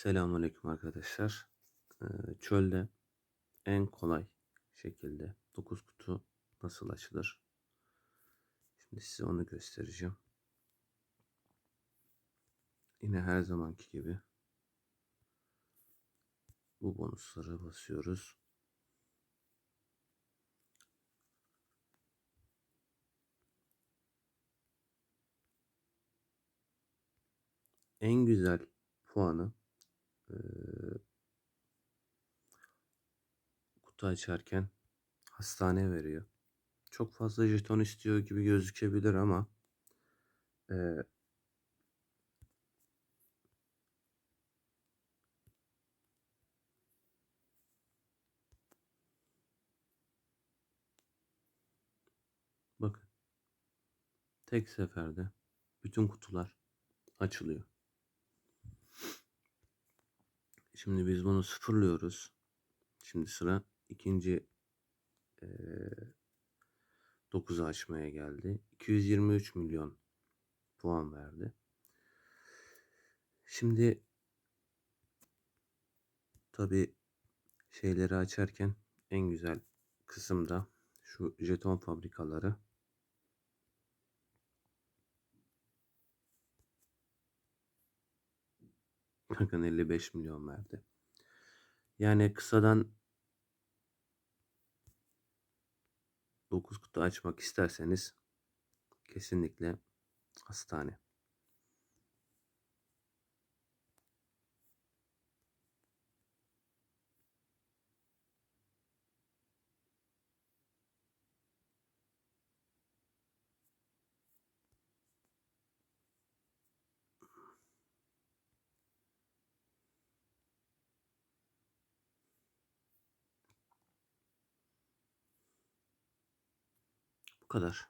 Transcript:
Selamünaleyküm arkadaşlar. Ee, çölde en kolay şekilde 9 kutu nasıl açılır? Şimdi size onu göstereceğim. Yine her zamanki gibi bu bonusları basıyoruz. En güzel puanı kutu açarken hastane veriyor. Çok fazla jeton istiyor gibi gözükebilir ama eee, bakın tek seferde bütün kutular açılıyor. Şimdi biz bunu sıfırlıyoruz. Şimdi sıra ikinci eee 9'u açmaya geldi. 223 milyon puan verdi. Şimdi tabi şeyleri açarken en güzel kısım da şu jeton fabrikaları. Bakın 55 milyon verdi. Yani kısadan 9 kutu açmak isterseniz kesinlikle hastane. Bu kadar.